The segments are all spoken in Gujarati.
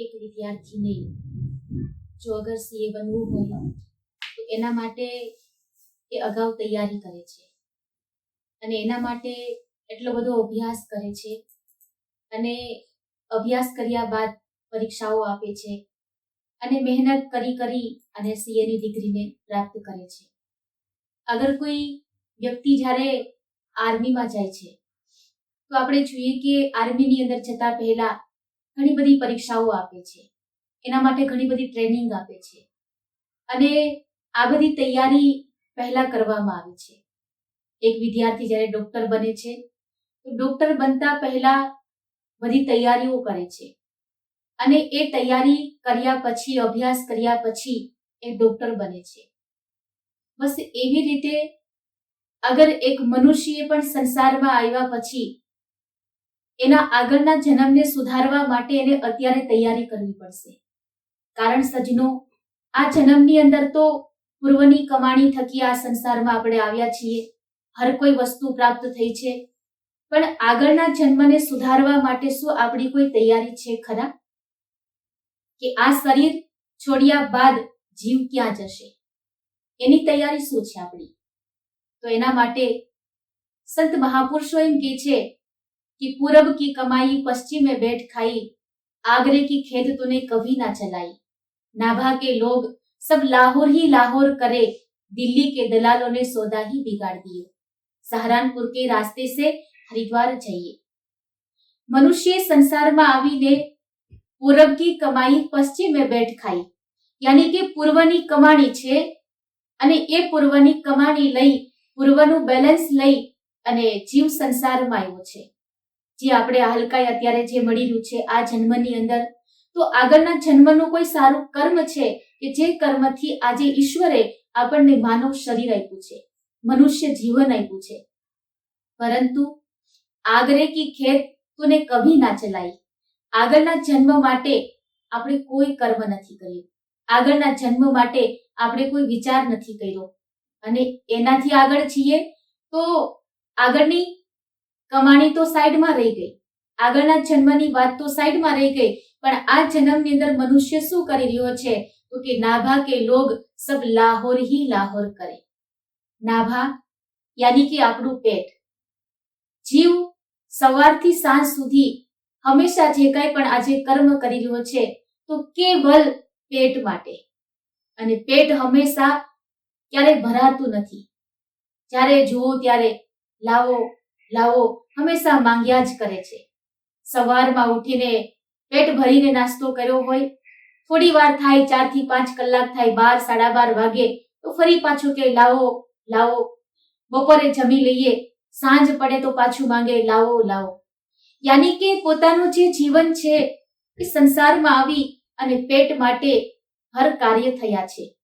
એક વિદ્યાર્થી નહીં. જો અગર સીએ બનવું હોય, તો એના માટે એ અગાઉ તૈયારી કરે છે. અને એના માટે એટલો બધો અભ્યાસ કરે છે. અને અભ્યાસ કર્યા બાદ પરીક્ષાઓ આપે છે. અને મહેનત કરી કરી અને સીએની ડિગ્રીને પ્રાપ્ત કરે છે. અગર કોઈ વ્યક્તિ જ્યારે આર્મીમાં જાય છે, તો આપણે જોઈએ કે આર્મીની અંદર જતા પહેલા ઘણી બધી પરીક્ષાઓ આપે છે. એના માટે ઘણી બધી ટ્રેનિંગ આપે છે. અને આ બધી તૈયારી પહેલા કરવામાં આવે છે. એક વિદ્યાર્થી જ્યારે ડોક્ટર બને છે, તો ડોક્ટર બનતા પહેલા બધી તૈયારીઓ કરે છે. અને એ તૈયારી કર્યા પછી, અભ્યાસ કર્યા પછી એ ડોક્ટર બને છે. બસ એવી રીતે અગર એક મનુષ્ય પણ સંસારમાં આવ્યા પછી એના આગળના જન્મને સુધારવા માટે એને અત્યારે તૈયારી કરવી પડશે. કારણ સજનો આ જન્મની અંદર તો પૂર્વની કમાણી થકી આ સંસારમાં આપણે આવ્યા છીએ. હર કોઈ વસ્તુ પ્રાપ્ત થઈ છે. પણ આગળના જન્મને સુધારવા માટે શું આપણી કોઈ તૈયારી છે ખરા? કે આ શરીર છોડ્યા બાદ જીવ ક્યાં જશે? એની તૈયારી શું છે આપણી? તો એના માટે સંત મહાપુરુષો એમ કે છે कि पूरब की कमाई पश्चिम में बैठ खाई आगरे की खेत तूने कभी ना चलाई नाभा के लोग सब लाहौर ही लाहौर करे दिल्ली के दलालों ने सौदा ही बिगाड़ दिए सहारनपुर के रास्ते से हरिद्वार જઈએ મનુષ્ય સંસારમાં આવીને પૂરબ કી કમાઈ પશ્ચિમે બેઠ ખાઈ યાની કે પૂર્વની કમાણી છે અને એ પૂર્વની કમાણી લઈ પૂર્વનું બેલેન્સ લઈ અને જીવ સંસારમાં આવ્યો છે જે આપણે આ હલકાઈ અત્યારે જે મળી રહ્યું છે આ જન્મની અંદર. તો આગળના જન્મનું કોઈ સારું કર્મ છે કે જે કર્મથી આજે ઈશ્વરે આપણને માનવ શરીર આપ્યું છે, મનુષ્ય જીવન આપ્યું છે? પરંતુ આગરે કી ખેત તુને કભી ના ચલાઈ. આગળના જન્મ માટે આપણે કોઈ કર્મ નથી કર્યું. આગળના જન્મ માટે આપણે કોઈ વિચાર નથી કર્યો. અને એનાથી આગળ છીએ તો આગળની કમાણી તો સાઈડમાં રહી ગઈ. આગળના જન્મની વાત તો સાઈડમાં રહી ગઈ, પણ આ જન્મની અંદર મનુષ્ય શું કરી રહ્યો છે? તો કે નાભા કે લોગ સબ લાહોર હી લાહોર કરે. નાભા, યાની કે આપણું પેટ. જીવ સવારથી સાંજ સુધી હંમેશા જે કાંઈ પણ આજે કર્મ કરી રહ્યો છે, તો કેવલ પેટ માટે. અને પેટ હંમેશા ક્યારેય ભરાતું નથી. જ્યારે જુઓ ત્યારે લાવો લાવો, હંમેશા માંગ્યા જ કરે છે. સવારમાં ઉઠીને પેટ ભરીને નાસ્તો કર્યો હોય, થોડી વાર થાય, ચારથી પાંચ કલાક થાય, બાર, સાડા બાર વાગે, તો ફરી પાછું કે લાવો લાવો. બપોરે જમી લઈએ, સાંજ પડે તો પાછું માંગે, લાવો લાવો. યાની કે પોતાનું જે જીવન છે, એ સંસારમાં આવી અને પેટ માટે હર કાર્ય થયા છે.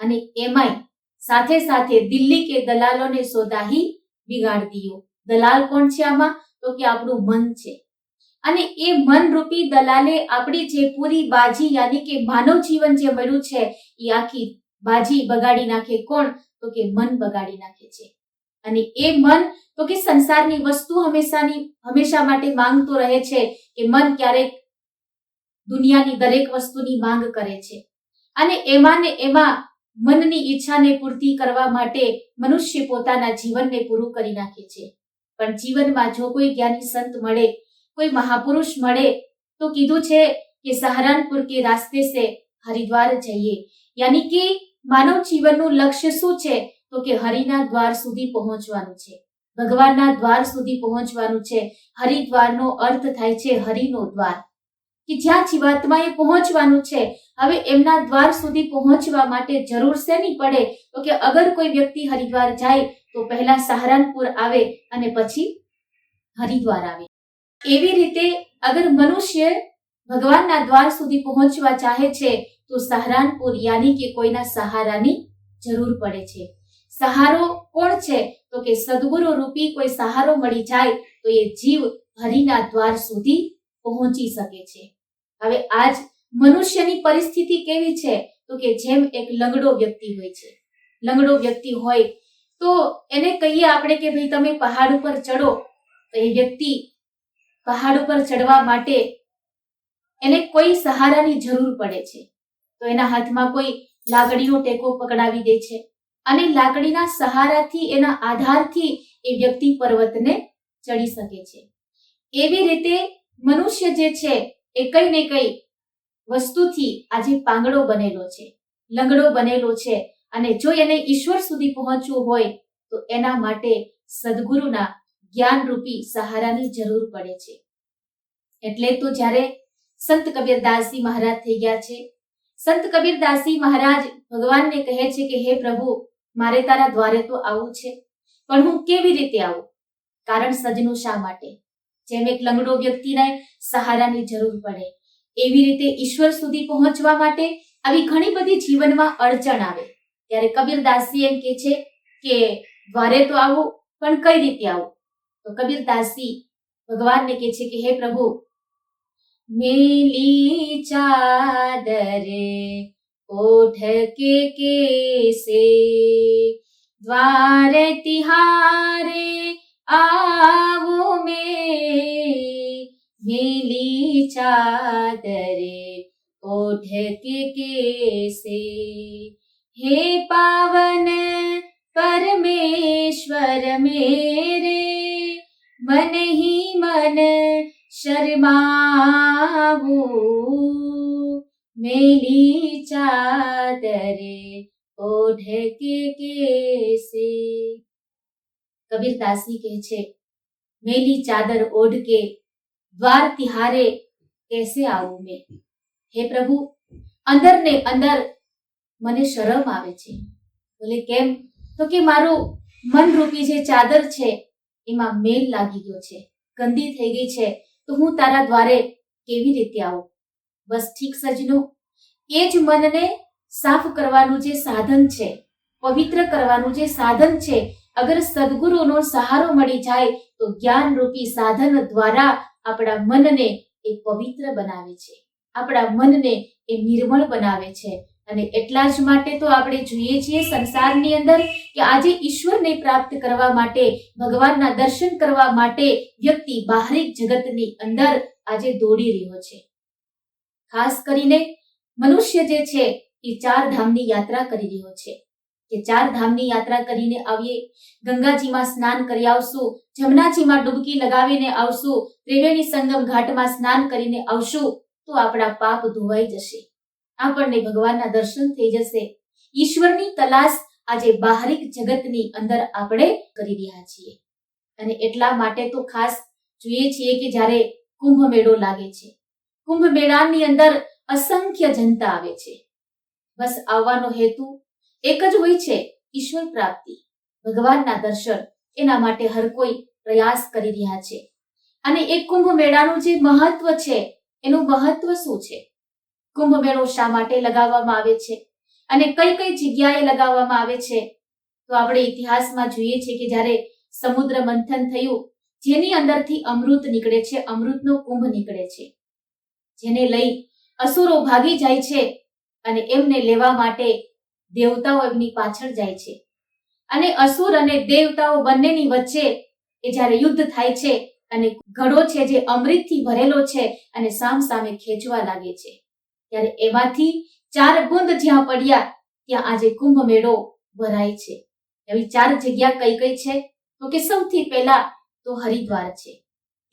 અને એમાંય સાથે સાથે દિલ્હી કે દલાલોને સોદાહી બિગાડ દિયો. દલાલ કોણ છે આમાં? તો કે આપણું મન છે. અને એ મન રૂપી દલાલે આપણી જે પૂરી બાજી યાની કે માનવ જીવન જે મળ્યું છે, એ આખી બાજી બગાડી નાખે કોણ? તો કે મન બગાડી નાખે છે. અને એ મન તો કે સંસારની વસ્તુ હંમેશાની, હંમેશા માટે માંગતો રહે છે કે મન ક્યારેક દુનિયાની દરેક વસ્તુની માંગ કરે છે. અને એમાં ને એમાં મનની ઈચ્છાને પૂર્તિ કરવા માટે મનુષ્ય પોતાના જીવનને પૂરું કરી નાખે છે. પણ જીવનમાં જો કોઈ જ્ઞાની સંત મળે, કોઈ મહાપુરુષ મળે, તો કીધું છે કે સહારનપુર કે રાસ્તે સે હરિદ્વાર જઈએ. યાની કે માનવ જીવનનું લક્ષ્ય શું છે? તો કે હરિના દ્વાર સુધી પહોંચવાનું છે. ભગવાનના દ્વાર સુધી પહોંચવાનું છે. હરિદ્વારનો અર્થ થાય છે હરિનો દ્વાર. કે જ્યાં જીવાત્માએ પહોંચવાનું છે, હવે એમના દ્વાર સુધી પહોંચવા માટે જરૂર શેની પડે? તો કે અગર કોઈ વ્યક્તિ હરિદ્વાર જાય તો પહેલા સહારનપુર આવે અને પછી હરિદ્વાર આવે. એવી રીતે અગર મનુષ્ય ભગવાનના દ્વાર સુધી પહોંચવા ચાહે છે, તો સહારનપુર યાની કે કોઈના સહારાની જરૂર પડે છે. સહારો કોણ છે? તો કે સદગુરુ રૂપી કોઈ સહારો મળી જાય, તો એ જીવ હરિના દ્વાર સુધી પહોંચી શકે છે. હવે આજ મનુષ્યની પરિસ્થિતિ કેવી છે? તો કે જેમ એક લંગડો વ્યક્તિ હોય છે. લંગડો વ્યક્તિ હોય તો એને કહીએ આપણે કે ભાઈ તમે પહાડ ઉપર ચડો. તો એ વ્યક્તિ પહાડ ઉપર ચડવા માટે એને કોઈ સહારાની જરૂર પડે છે. તો એના હાથમાં કોઈ લાકડીનો ટેકો પકડાવી દે છે અને લાકડીના સહારાથી, એના આધારથી એ વ્યક્તિ પર્વતને ચડી શકે છે. એવી રીતે મનુષ્ય જે છે એ કઈ ને કઈ વસ્તુથી આજે પાંગડો બનેલો છે, લંગડો બનેલો છે અને જો એને ઈશ્વર સુધી પહોંચવું હોય, તો એના માટે સદગુરુના જ્ઞાનરૂપી સહારાની જરૂર પડે છે. એટલે તો જ્યારે સંત કબીરદાસજી મહારાજ થઈ ગયા છે, સંત કબીરદાસજી મહારાજ ભગવાનને કહે છે કે, હે પ્રભુ, મારે તારા દ્વારે તો આવવું છે, પણ હું કેવી રીતે આવું? કારણ સજનું શા માટે? જેમ એક લંગડો વ્યક્તિને સહારાની જરૂર પડે. એવી રીતે ઈશ્વર સુધી પહોંચવા માટે આવી ઘણી બધી જીવનમાં અડચણ આવે. ત્યારે કબીરદાસજી એમ કે છે કે દ્વારે તો આવું, પણ કઈ રીતે આવું? તો કબીરદાસજી ભગવાનને કહે છે કે, હે પ્રભુ, મેલી ચાદર ઓઢ કે કેસે, દ્વાર તિહારે આવો મેં, મેલી ચાદરે ઓઢ કે કેસે. हे पावन परमेश्वर मेरे, मन ही मन शर्माऊ मेली चादरे ओढ़ के कैसे। कबीर दासी कहे छे, मेली चादर ओढ़ के द्वार तिहारे कैसे आऊ मैं? हे प्रभु, अंदर ने अंदर મને શરમ આવે છે. બોલે, કેમ? તો કે મારું મનરૂપી જે ચાદર છે, એમાં મેલ લાગી ગયો છે. ગંદી થઈ ગઈ છે. તો હું તારા દ્વારે કેવી રીતે આવું? બસ ઠીક, સજનો. એ જ મનને સાફ કરવાનું જે સાધન છે, પવિત્ર કરવાનું જે સાધન છે, અગર સદગુરુનો સહારો મળી જાય, તો જ્ઞાન રૂપી સાધન દ્વારા આપણા મનને એ પવિત્ર બનાવે છે. આપણા મનને એ નિર્મળ બનાવે છે. અને એટલા જ માટે તો આપણે જોઈએ છીએ સંસારની અંદર કે આજે ઈશ્વરને પ્રાપ્ત કરવા માટે, ભગવાનના દર્શન કરવા માટે વ્યક્તિ બાહરિક જગતની અંદર આજે દોડી રહ્યો છે. ખાસ કરીને મનુષ્ય જે છે એ ચાર ધામની યાત્રા કરી રહ્યો છે. કે ચાર ધામની યાત્રા કરીને આવીએ, ગંગાજીમાં સ્નાન કરી આવશું, જમનાજીમાં ડૂબકી લગાવીને આવશું, ત્રિવેણી સંગમ ઘાટમાં સ્નાન કરીને આવશું, તો આપણા પાપ ધોવાઈ જશે. આપણને ભગવાનના દર્શન થઈ જશે. ઈશ્વરની તલાશ આજે બાહરિક જગતની અંદર આપણે કરી રહ્યા છીએ. અને એટલા માટે તો ખાસ જોઈએ છીએ કે જ્યારે કુંભ મેળો લાગે છે. કુંભ મેળાની અંદર અસંખ્ય જનતા આવે છે. બસ આવવાનો હેતુ એક જ હોય છે ઈશ્વર પ્રાપ્તિ. ભગવાનના દર્શન એના માટે હર કોઈ પ્રયાસ કરી રહ્યા છે. અને એક કુંભ મેળાનું જે મહત્વ છે, એનું મહત્વ શું છે? કુંભ મેળો શા માટે લગાવવામાં આવે છે? અને કઈ કઈ જગ્યાએ લગાવવામાં આવે છે? તો આપણે ઇતિહાસમાં જોઈએ છે કે જ્યારે સમુદ્ર મંથન થયું, જેની અંદરથી અમૃત નીકળે છે, અમૃતનો કુંભ નીકળે છે. જેને લઈ અસુરો ભાગી જાય છે અને એમને લેવા માટે દેવતાઓ એમની પાછળ જાય છે. અને અસુર અને દેવતાઓ બંનેની વચ્ચે એ જ્યારે યુદ્ધ થાય છે અને ઘડો છે જે અમૃતથી ભરેલો છે અને સામ સામે ખેંચવા લાગે છે. ત્યારે એમાંથી ચાર બુંદ જ્યાં પડ્યા, ત્યાં આજે કુંભ મેળો ભરાય છે. એવી ચાર જગ્યા કઈ કઈ છે? તો કે સૌથી પહેલા તો હરિદ્વાર છે.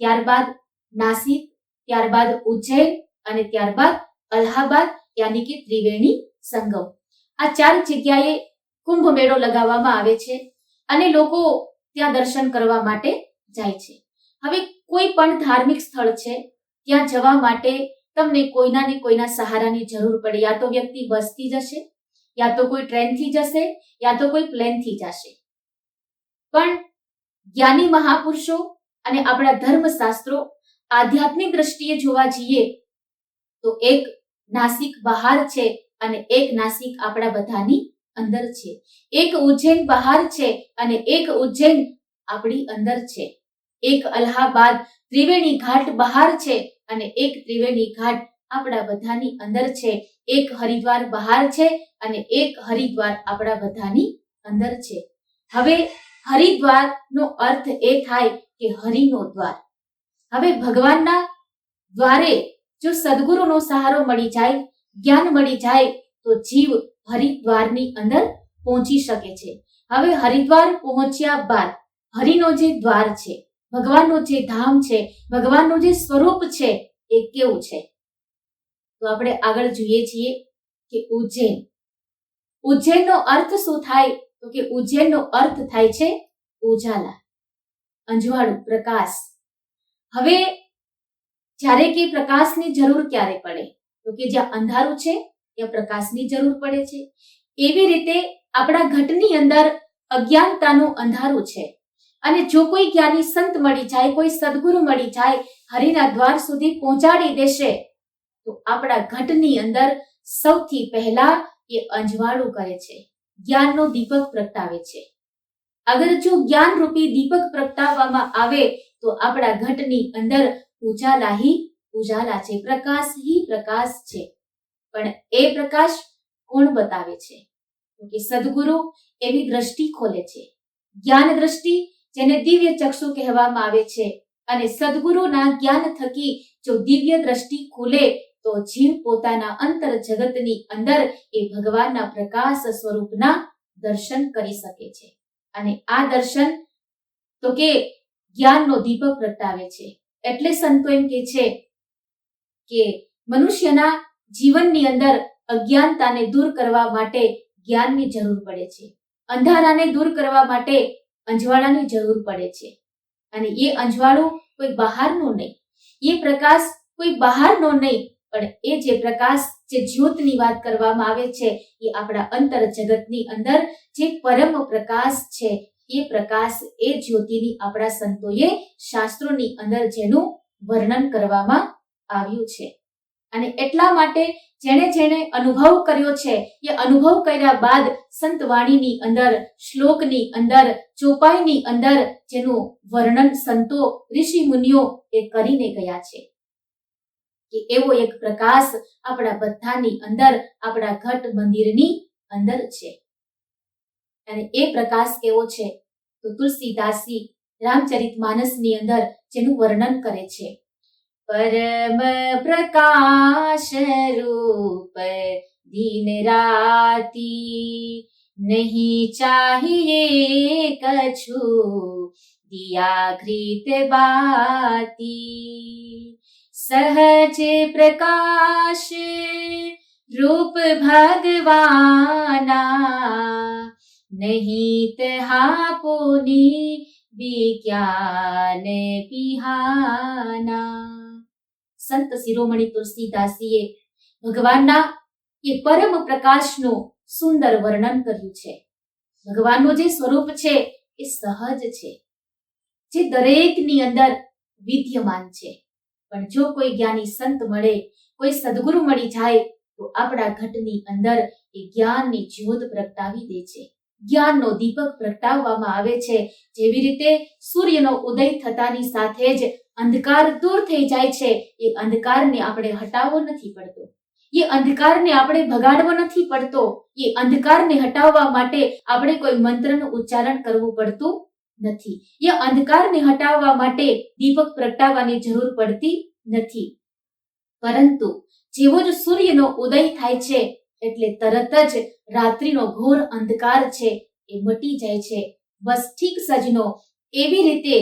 ત્યારબાદ નાસિક, ત્યારબાદ ઉજ્જૈન અને ત્યારબાદ અલ્હાબાદ, યાની કે ત્રિવેણી સંગમ. આ ચાર જગ્યાએ કુંભ મેળો લગાવવામાં આવે છે અને લોકો ત્યાં દર્શન કરવા માટે જાય છે. હવે કોઈ પણ ધાર્મિક સ્થળ છે, ત્યાં જવા માટે તમને કોઈના ને કોઈના સહારાની જરૂર પડે. યા તો વ્યક્તિ બસથી જશે, યા તો કોઈ ટ્રેનથી જશે, યા તો કોઈ પ્લેનથી જશે. પણ જ્ઞાની મહાપુરુષો અને આપણા ધર્મશાસ્ત્રો આધ્યાત્મિક દ્રષ્ટિએ જોવા જઈએ તો એક નાસિક બહાર છે અને એક નાસિક આપણા બધાની અંદર છે. એક ઉજ્જૈન બહાર છે અને એક ઉજ્જૈન આપણી અંદર છે. એક અલ્હાબાદ ત્રિવેણી ઘાટ બહાર છે અને એક ત્રિવેણી ઘાટ આપણા બધાની અંદર છે. એક હરિદ્વાર બહાર છે અને એક હરિદ્વાર આપણા બધાની અંદર છે. હવે હરિદ્વારનો અર્થ એ થાય કે હરિનો દ્વાર. હવે ભગવાનના દ્વારે જો સદગુરુનો સહારો મળી જાય, જ્ઞાન મળી જાય, તો જીવ હરિદ્વારની અંદર પહોંચી શકે છે. હવે હરિદ્વાર પહોંચ્યા બાદ હરિનો જે દ્વાર છે ભગવાનનું જે ધામ છે, ભગવાનનું જે સ્વરૂપ છે, એ કેવું છે? તો આપણે આગળ જોઈએ છીએ કે ઉજ્જૈન. ઉજ્જૈનનો અર્થ શું થાય? તો કે ઉજ્જૈનનો અર્થ થાય છે ઉજાલા, અંજવાળું, પ્રકાશ. હવે જ્યારે કે પ્રકાશની જરૂર ક્યારે પડે? તો કે જ્યાં અંધારું છે, ત્યાં પ્રકાશની જરૂર પડે છે. એવી રીતે આપણા ઘટની અંદર અજ્ઞાનતાનું અંધારું છે. અને જો કોઈ જ્ઞાની સંત મળી જાય, કોઈ સદગુરુ મળી જાય, હરિના દ્વાર સુધી પહોંચાડી દેશે, તો આપણા ઘટની અંદર સૌથી પહેલા એ અંજવાળું કરે છે. જ્ઞાનનો દીપક પ્રગટાવે છે. અગર જો જ્ઞાન રૂપી દીપક પ્રગટાવવામાં આવે, તો આપણા ઘટની અંદર ઉજાલા હી ઉજાલા છે. પ્રકાશ હી પ્રકાશ છે. પણ એ પ્રકાશ કોણ બતાવે છે? કે સદગુરુ એવી દ્રષ્ટિ ખોલે છે. જ્ઞાન દ્રષ્ટિ જેને દિવ્ય ચક્ષુ કહેવામાં આવે છે. અને સદગુરુના જ્ઞાન થકી જો દિવ્ય દ્રષ્ટિ ખુલે, તો જીવ પોતાના અંતર જગતની અંદર એ ભગવાનના પ્રકાશ સ્વરૂપના દર્શન કરી શકે છે. અને આ દર્શન તો કે જ્ઞાનનો દીપક પ્રગટાવે છે. એટલે સંતો એમ કે છે કે મનુષ્યના જીવનની અંદર અજ્ઞાનતાને દૂર કરવા માટે જ્ઞાનની જરૂર પડે છે. અંધારાને દૂર કરવા માટે અંજવાળાની જરૂર પડે છે. અને એ અંજવાળું કોઈ બહારનું નહીં. એ પ્રકાશ કોઈ બહારનો નહીં, પણ એ જે પ્રકાશ, જે જ્યોતની વાત કરવામાં આવે છે, એ આપણા અંતર જગતની અંદર જે પરમ પ્રકાશ છે, એ પ્રકાશ એ જ્યોતિની આપણા સંતોએ શાસ્ત્રોની અંદર જેનું વર્ણન કરવામાં આવ્યું છે. અને એટલા માટે જેણે જેણે અનુભવ કર્યો છે, એ અનુભવ કર્યા બાદ સંત વાણીની અંદર, શ્લોકની અંદર, ચોપાઈની અંદર જેનું વર્ણન સંતો, ઋષિ મુનિઓ એ કરીને ગયા છે. કે એવો એક પ્રકાશ આપણા બધાની અંદર, આપણા ઘટ મંદિરની અંદર છે. અને એ પ્રકાશ કેવો છે? તો તુલસીદાસી રામચરિત માનસની અંદર જેનું વર્ણન કરે છે. પરમ પ્રકાશ રૂપ દિન રાતી नहीं चाहिए कछु दिया ઘૃત બાતી. સહજ પ્રકાશ રૂપ ભગવાના નહીં તહા પુની વિજ્ઞાન પિહાના સંત શિરોમણી તુલસીદાસજીએ ભગવાનના એ પરમ પ્રકાશનું સુંદર વર્ણન કર્યું છે. ભગવાનનું જે સ્વરૂપ છે એ સહજ છે, જે દરેકની અંદર વિદ્યમાન છે. પણ જો કોઈ જ્ઞાની સંત મળે, કોઈ સદગુરુ મળી જાય, તો આપણા ઘટની અંદર એ જ્ઞાનની જ્યોત પ્રગટાવી દે છે. જ્ઞાનનો દીપક પ્રગટાવવામાં આવે છે. જેવી રીતે સૂર્યનો ઉદય થતાની સાથે જ અંધકાર દૂર થઈ જાય છે. એ અંધકારને આપણે હટાવવો નથી પડતો. એ અંધકારને આપણે ભગાડવો નથી પડતો. એ અંધકારને હટાવવા માટે આપણે કોઈ મંત્રનું ઉચ્ચારણ કરવું પડતું નથી. એ અંધકારને હટાવવા માટે દીપક પ્રગટાવવાની જરૂર પડતી નથી. પરંતુ જેવો જ સૂર્યનો ઉદય થાય છે, એટલે તરત જ રાત્રિનો ઘોર અંધકાર છે, એ મટી જાય છે. બસ ઠીક સજનો, એવી રીતે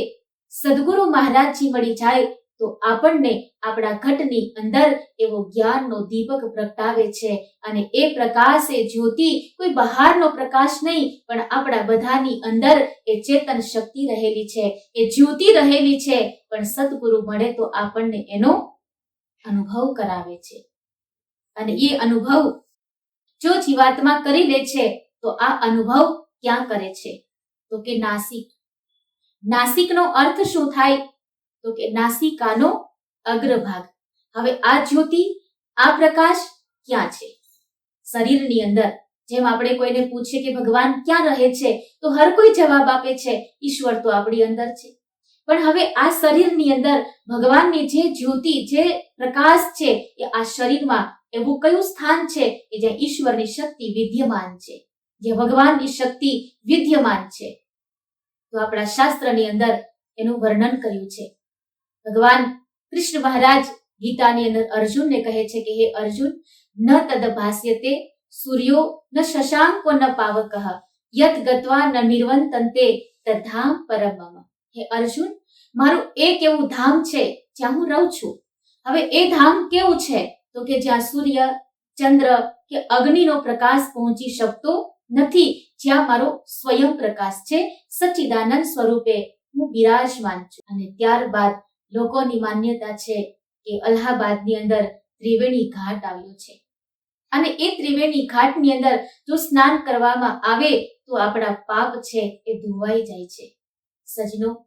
સદગુરુ મહારાજજી મળી જાય તો આપણને આપણા ઘટની અંદર એવો જ્ઞાનનો દીપક પ્રગટાવે છે અને એ પ્રકાશ એ જ્યોતિ કોઈ બહારનો પ્રકાશ નહીં, પણ આપણા બધાની અંદર એ ચેતન શક્તિ રહેલી છે, એ જ્યોતિ રહેલી છે. પણ સદગુરુ મળે તો આપણને એનો અનુભવ કરાવે છે. અને એ અનુભવ જો જીવાત્મા કરી લે છે, તો આ અનુભવ ક્યાં કરે છે? તો કે નાસિક. નાસિકનો અર્થ શું થાય? તો કે નાસિકાનો અગ્રભાગ. હવે આ જ્યોતિ, આ પ્રકાશ ક્યાં છે? શરીરની અંદર. જેમ આપણે કોઈને પૂછીએ કે ભગવાન ક્યાં રહે છે, તો હર કોઈ જવાબ આપે છે, ઈશ્વર તો આપણી અંદર છે. પણ હવે આ શરીરની અંદર ભગવાનની જે જ્યોતિ, જે પ્રકાશ છે, એ આ શરીરમાં એવું કયું સ્થાન છે કે જ્યાં ઈશ્વરની શક્તિ વિદ્યમાન છે? જે ભગવાનની શક્તિ વિદ્યમાન છે? તો આપણા શાસ્ત્રની અંદર એનું વર્ણન કર્યું છે. ભગવાન કૃષ્ણ મહારાજ ગીતાની અંદર અર્જુનને કહે છે કે, હે અર્જુન, ન તદ ભાષ્યતે સૂર્યો ન શશાંકો ન પાવક, યત ગત્વા ન નિર્વંતંતે તદ્ધામ પરમમ. મમ હે અર્જુન, મારું એક એવું ધામ છે જ્યાં હું રહું છું. હવે એ ધામ કેવું છે? તો કે જ્યાં સૂર્ય, ચંદ્ર કે અગ્નિનો પ્રકાશ પહોંચી શકતો નથી, જ્યાં મારો સ્વયં પ્રકાશ છે, સચ્ચિદાનંદ સ્વરૂપે હું બિરાજમાન છું. અને ત્યારબાદ લોકોની માન્યતા છે કે અલ્હાબાદની અંદર ત્રિવેણી ઘાટ આવ્યો છે. અને એ ત્રિવેણી ઘાટની અંદર જો સ્નાન કરવામાં આવે, તો આપણા પાપ છે એ ધોવાઈ જાય છે. સજનો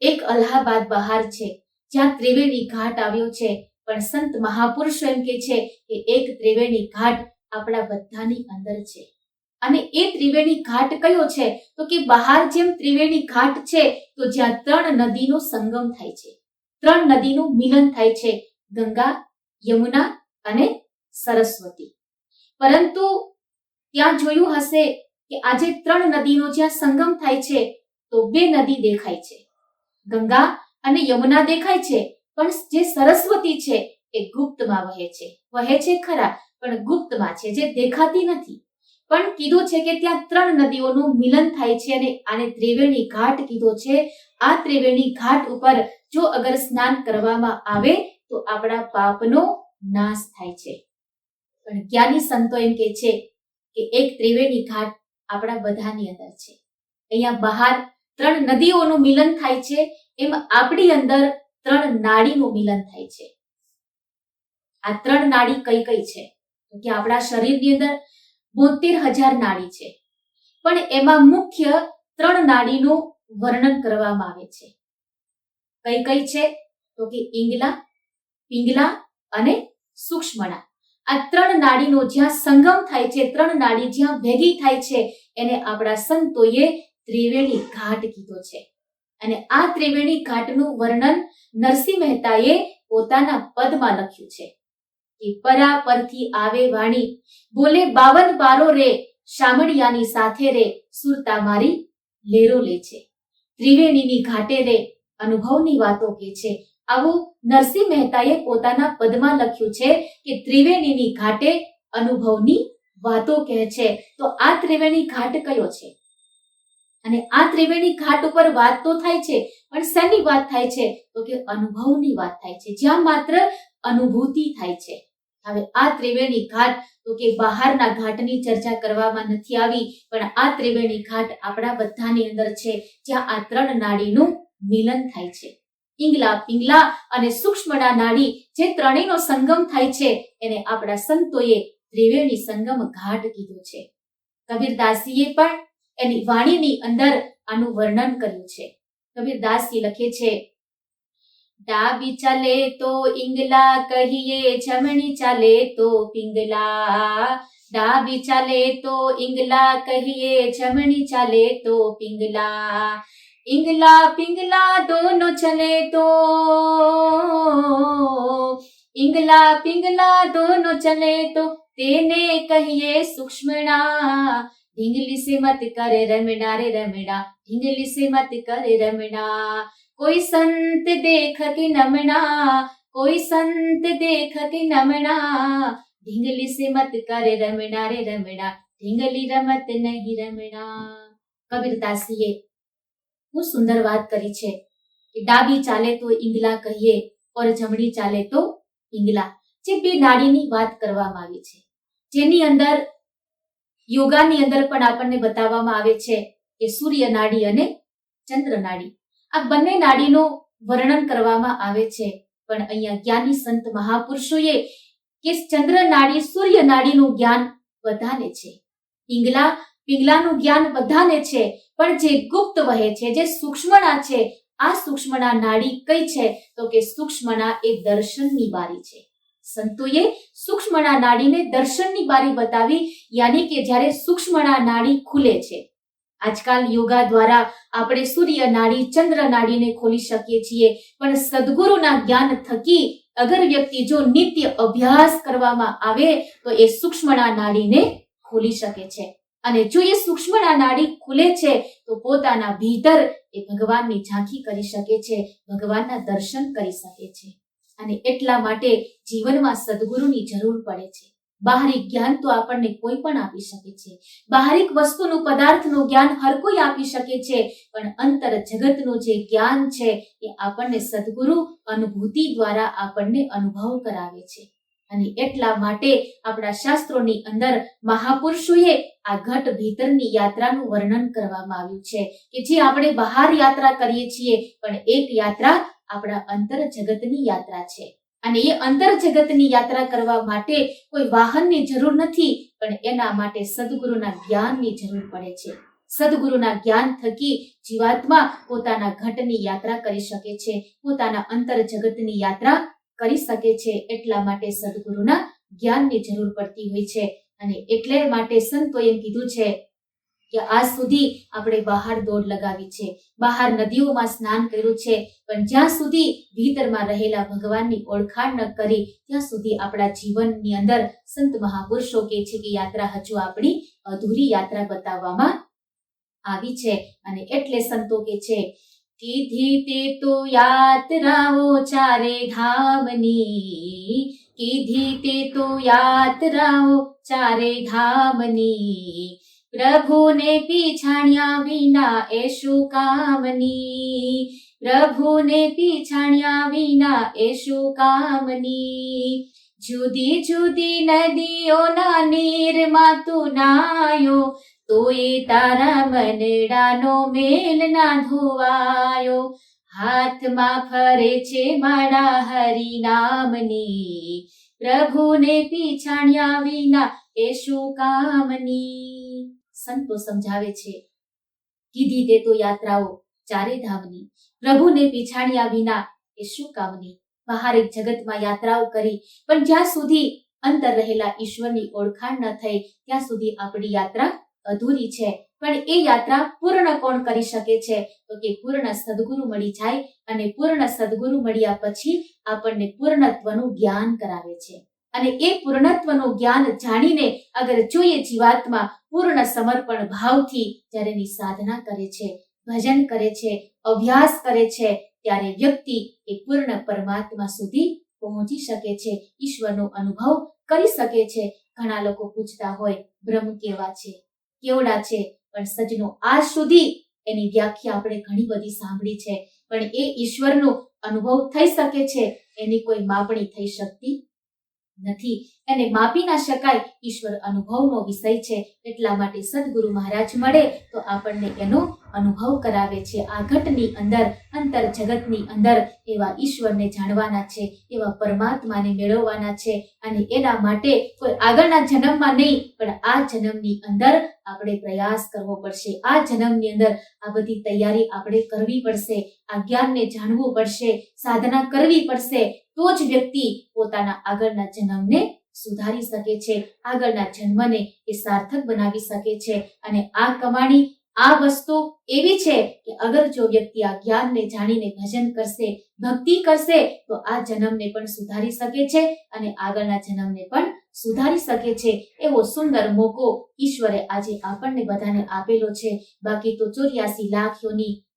એક અલ્હાબાદ બહાર છે, જ્યાં ત્રિવેણી ઘાટ આવ્યો છે પણ સંત મહાપુરુષો એમ કે છે કે એક ત્રિવેણી ઘાટ આપણા બધાની અંદર છે. અને એ ત્રિવેણી ઘાટ કયો છે? તો કે બહાર જેમ ત્રિવેણી ઘાટ છે, તો જ્યાં ત્રણ નદીનો સંગમ થાય છે. ત્રણ નદીનું મિલન થાય છે, ગંગા, યમુના અને સરસ્વતી. પરંતુ ત્યાં જોયું હશે કે આજે ત્રણ નદીનો જ્યાં સંગમ થાય છે, તો બે નદી દેખાય છે. ગંગા અને યમુના દેખાય છે પણ જે સરસ્વતી છે, એ ગુપ્તમાં વહે છે. વહે છે ખરા, પણ ગુપ્તમાં છે, જે દેખાતી નથી. પણ કીધું છે કે ત્યાં ત્રણ નદીઓનું મિલન થાય છે અને આને ત્રિવેણી ઘાટ કીધો છે. આ ત્રિવેણી ઘાટ ઉપર જો અગર સ્નાન કરવામાં આવે, તો આપણા પાપનો નાશ થાય છે. પણ જ્ઞાની સંતો એમ કે છે કે એક ત્રિવેણી ઘાટ આપણા બધાની અંદર છે. અહીંયા બહાર ત્રણ નદીઓનું મિલન થાય છે. એમ આપણી અંદર ત્રણ નાડીનું મિલન થાય છે. આ ત્રણ નાડી કઈ કઈ છે? કે આપણા શરીરની અંદર બોતેર હજાર નાડી છે. પણ એમાં મુખ્ય ત્રણ નાડીનું વર્ણન કરવામાં આવે છે. કઈ કઈ છે? તો કે ઇંગલા પિંગલા અને સૂક્ષ્મણા. આ ત્રણ નાડીનો જ્યાં સંગમ થાય છે, ત્રણ નાડી જ્યાં ભેગી થાય છે, એને આપણા સંતોએ ત્રિવેણી ઘાટ કીધો છે. અને આ ત્રિવેણી ઘાટનું વર્ણન નરસિંહ મહેતાએ પોતાના પદમાં લખ્યું છે. કે પરા પરથી આવે વાણી, બોલે બાવન બારો રે, શામળિયાની સાથે રે, સુરતા મારી લેરો લે છે. ત્રિવેણીની ઘાટે રે, અનુભવની વાતો કે છે. આવું નરસિંહ મહેતાએ પોતાના પદમાં લખ્યું છે કે ત્રિવેણીની ઘાટે અનુભવની વાતો કહે છે. તો આ ત્રિવેણી ઘાટ કયો છે? અને આ ત્રિવેણી ઘાટ ઉપર વાત તો થાય છે, પણ શેની વાત થાય છે? તો કે અનુભવની વાત થાય છે. જ્યાં માત્ર અનુભૂતિ થાય છે. હવે આ ત્રિવેણી ઘાટ તો કે બહારના ઘાટની ચર્ચા કરવામાં નથી આવી, પણ આ ત્રિવેણી ઘાટ આપણા બધાની અંદર છે, જ્યાં આ ત્રણ નાડીનું મિલન થાય છે. ઇંગલા પિંગલા અને સૂક્ષ્મણા નાડી જે ત્રણેયનો સંગમ થાય છે, એને આપણા સંતોએ ત્રિવેણી સંગમ ઘાટ કીધો છે. કબીરદાસીએ પણ એની વાણીની અંદર આનું વર્ણન કર્યું છે. કબીરદાસજી લખે છે ડાબી ચાલે તો ઇંગલા કહીએ, જમણી ચાલે તો પિંગલા. ડાબી ચાલે તો ઇંગલા કહીએ, જમણી ચાલે તો પિંગલા. ઇંગલા પિંગલા દોનો ચલે તો. ઇંગલા પિંગલા દોનો ચલે તો, તેને કહીએ સૂક્ષ્મણા. ઢીંગલી મત કરે રમણા રે રમણા ઢીંગલી મત કરે રમણા કોઈ સંત દેખ કે નમણા, કોઈ સંત દેખ કે નમણા. ઢીંગલી મત કરે રમણા રે રમણા ઢીંગલી રમત નહીં રમણા કબીરદાસીએ હું સુંદર વાત કરી છે કે ડાબી ચાલે તો ઈંગલા કહીએ, ઓર જમણી ચાલે તો ઈંગલા. જે બે નાડીની વાત કરવામાં આવી છે. જેની અંદર યોગાની અંદર પણ આપણને બતાવવામાં આવે છે કે સૂર્ય નાડી અને ચંદ્ર નાડી. આ બંને નાડીનું વર્ણન કરવામાં આવે છે. પણ અહીંયા જ્ઞાની સંત મહાપુરુષોએ કે ચંદ્ર નાડી સૂર્ય નાડીનું જ્ઞાન બધાને છે. પિંગલા, પિંગલાનું જ્ઞાન બધાને છે. પણ જે ગુપ્ત વહે છે, જે સૂક્ષ્મણા છે, આ સૂક્ષ્મણા નાડી કઈ છે? તો કે સૂક્ષ્મણા એ દર્શનની બારી છે. સંતોએ સૂક્ષ્મણા નાડીને દર્શનની બારી બતાવી, યાની કે જ્યારે સૂક્ષ્મણા નાડી ખુલે છે. આજકાલ યોગા દ્વારા આપણે સૂર્ય નાડી, ચંદ્ર નાડીને ખોલી શકીએ છીએ, પણ સદગુરુના જ્ઞાન થકી અગર વ્યક્તિ જો નિત્ય અભ્યાસ કરવામાં આવે, તો એ સૂક્ષ્મણા નાડીને ખોલી શકે છે. અને જો એ સૂક્ષ્મણા નાડી ખુલે છે, તો પોતાના ભીતર એ ભગવાનની ઝાંખી કરી શકે છે, ભગવાનના દર્શન કરી શકે છે. અને એટલા માટે જીવનમાં સદગુરુની જરૂર પડે છે. બહારી જ્ઞાન તો આપણને કોઈ પણ આપી શકે છે. બહારિક વસ્તુનું પદાર્થનું જ્ઞાન હર કોઈ આપી શકે છે, પણ અંતર જગતનું જે જ્ઞાન છે એ આપણને સદગુરુ અનુભૂતિ દ્વારા આપણને અનુભવ કરાવે છે. અને એટલા માટે આપણા શાસ્ત્રોની અંદર મહાપુરુષોએ આ ઘટ ભીતરની યાત્રાનું વર્ણન કરવામાં આવ્યું છે કે જે આપણે બહાર યાત્રા કરીએ છીએ, પણ એક યાત્રા આપણા અંતર જગતની યાત્રા છે. અને એ અંતર જગતની યાત્રા કરવા માટે કોઈ વાહનની જરૂર નથી, પણ એના માટે સદગુરુના જ્ઞાનની જરૂર પડે છે. સદગુરુના જ્ઞાન થકી જીવાત્મા પોતાના ઘટની યાત્રા કરી શકે છે, પોતાના અંતર જગતની યાત્રા કરી શકે છે, એટલા માટે સદગુરુના જ્ઞાનની જરૂર પડતી હોય છે. અને એટલે માટે સંતોએ કીધું છે કે આજ સુધી આપણે બહાર દોડ લગાવી છે. બહાર નદીઓમાં સ્નાન કર્યું છે. પણ જ્યાં સુધી ભીતરમાં રહેલા ભગવાનની ઓળખાણ ન કરી, ત્યાં સુધી આપણા જીવનની અંદર સંત મહાપુરુષો કે છે કે યાત્રા હજુ આપણી અધૂરી યાત્રા બતાવવામાં આવી છે. અને એટલે સંતો કે છે કીધી તે તો યાત્રાઓ ચારે ધામની. કીધી તે તો યાત્રાઓ ચારે ધામની. પ્રભુને પીછાણ્યા વિના એ શું કામની. પ્રભુને પીછાણ્યા વિના એ શું કામની. જુદી જુદી નદીઓના નીરમાં તું નાયો, તોય તારા મનડાનો મેલ ના ધોવાયો. હાથમાં ફરે છે મારા હરિનામની. પ્રભુને પીછાણ્યા વિના એ શું કામની. સંતો સમજાવે છે. કીધી તે તો યાત્રાઓ ચારે ધામની. પ્રભુને પીછાણ્યા વિના એ શું કામની? બહાર એક જગતમાં યાત્રાઓ કરી, પણ જ્યાં સુધી અંતર રહેલા ઈશ્વરની ઓળખાણ ન થઈ, ત્યાં સુધી આપણી યાત્રા અધૂરી છે. પણ એ યાત્રા પૂર્ણ કોણ કરી શકે છે? તો કે પૂર્ણ સદગુરુ મળી જાય અને પૂર્ણ સદગુરુ મળ્યા પછી આપણને પૂર્ણત્વનું જ્ઞાન કરાવે છે. અને એ પૂર્ણત્વનું જ્ઞાન જાણીને અગર જોઈએ જીવાત્મા પૂર્ણ સમર્પણ ભાવથી જ્યારે એની સાધના કરે છે, ભજન કરે છે, અભ્યાસ કરે છે, ત્યારે વ્યક્તિ એ પૂર્ણ પરમાત્મા સુધી પહોંચી શકે છે, ઈશ્વરનો અનુભવ કરી શકે છે. ઘણા લોકો પૂછતા હોય, બ્રહ્મ કેવા છે? કેવડા છે? પણ સજનો આજ સુધી એની વ્યાખ્યા આપણે ઘણી બધી સાંભળી છે. પણ એ ઈશ્વરનો અનુભવ થઈ શકે છે, એની કોઈ માપણી થઈ શકતી નથી. એને માપી ના શકાય. ઈશ્વર અનુભવનો વિષય છે. એટલા માટે સદગુરુ મહારાજ મળે તો આપણને એનો અનુભવ કરાવે છે. આ ઘટની અંદર, અંતર જગતની અંદર એવા ઈશ્વરને જાણવાના છે, એવા પરમાત્માને મેળવવાના છે અને એના માટે કોઈ આગળના જન્મમાં નહીં, પણ આ જન્મની અંદર આપણે પ્રયાસ કરવો પડશે. આ જન્મની અંદર આ બધી તૈયારી આપણે કરવી પડશે. આ જ્ઞાનને જાણવું પડશે. સાધના કરવી પડશે. તો જ વ્યક્તિ પોતાના આગળના જન્મને સુધારી શકે છે. આગળના જન્મને એ સાર્થક બનાવી શકે છે. અને આ કમાણી, આ વસ્તુ એવી છે કે અગર જો વ્યક્તિ આ જ્ઞાનને જાણીને ભજન કરશે, ભક્તિ કરશે, તો આ જન્મને પણ સુધારી શકે છે અને આગળના જન્મને પણ સુધારી શકે છે એવો સુંદર મોકો ઈશ્વરે આજે આપણને બધાને આપેલો છે. બાકી તો ચોર્યાસી લાખ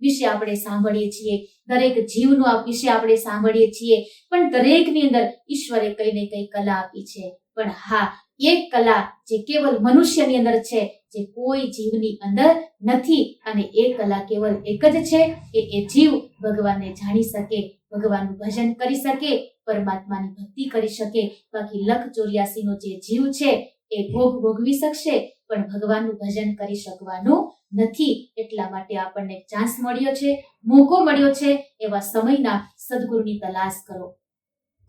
વિશે આપણે સાંભળીએ છીએ. દરેક જીવનો વિશે આપણે સાંભળીએ છીએ. પણ દરેકની અંદર ઈશ્વરે કઈ ને કઈ કલા આપી છે. પણ હા એક કલા જે કેવલ મનુષ્યની અંદર છે, જે કોઈ જીવની અંદર નથી અને એ કલા કેવલ એક જ છે કે એ જીવ ભગવાનને જાણી શકે, ભગવાનનું ભજન કરી શકે, પરમાત્માની ભક્તિ કરી શકે. બાકી લખ ચોર્યાસી નો જે જીવ છે એ ભોગ ભોગવી શકશે, પણ ભગવાનનું ભજન કરી શકવાનું નથી. એટલા માટે આપણને ચાન્સ મળ્યો છે, મોકો મળ્યો છે એવા સમયના સદગુરુની તલાશ કરો.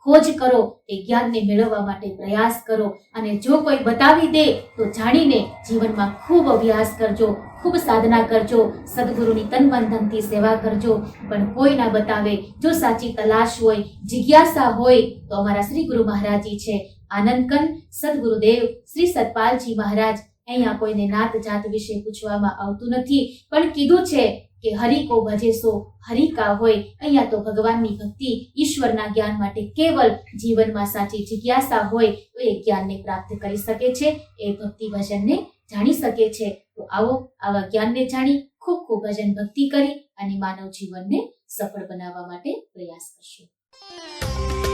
ખોજ કરો એ જ્ઞાનને મેળવવા માટે પ્રયાસ કરો અને જો કોઈ બતાવી દે, તો જાણીને જીવનમાં ખૂબ અભ્યાસ કરજો, ખૂબ સાધના કરજો, સદગુરુની તન બંધનથી સેવા કરજો. પણ કોઈ ના બતાવે, જો સાચી તલાશ હોય, જિજ્ઞાસા હોય, તો અમારા શ્રી ગુરુ મહારાજી છે. આનંદકન, સદગુરુદેવ, શ્રી સતપાલજી મહારાજ. અહીંયા કોઈને નાત જાત વિશે પૂછવામાં આવતું નથી, પણ કીધું છે કે હરિકો ભજેસો હરિકા હોય, અહીંયા તો ભગવાનની ભક્તિ ઈશ્વરના જ્ઞાન માટે કેવલ જીવનમાં સાચી જિજ્ઞાસા હોય, તો એ જ્ઞાનને પ્રાપ્ત કરી શકે છે, એ ભક્તિ ભજનને જાણી શકે છે. તો આવો આવા જ્ઞાનને જાણી, ખૂબ ખૂબ ભજન ભક્તિ કરી અને માનવ જીવનને સફળ બનાવવા માટે પ્રયાસ કરશું.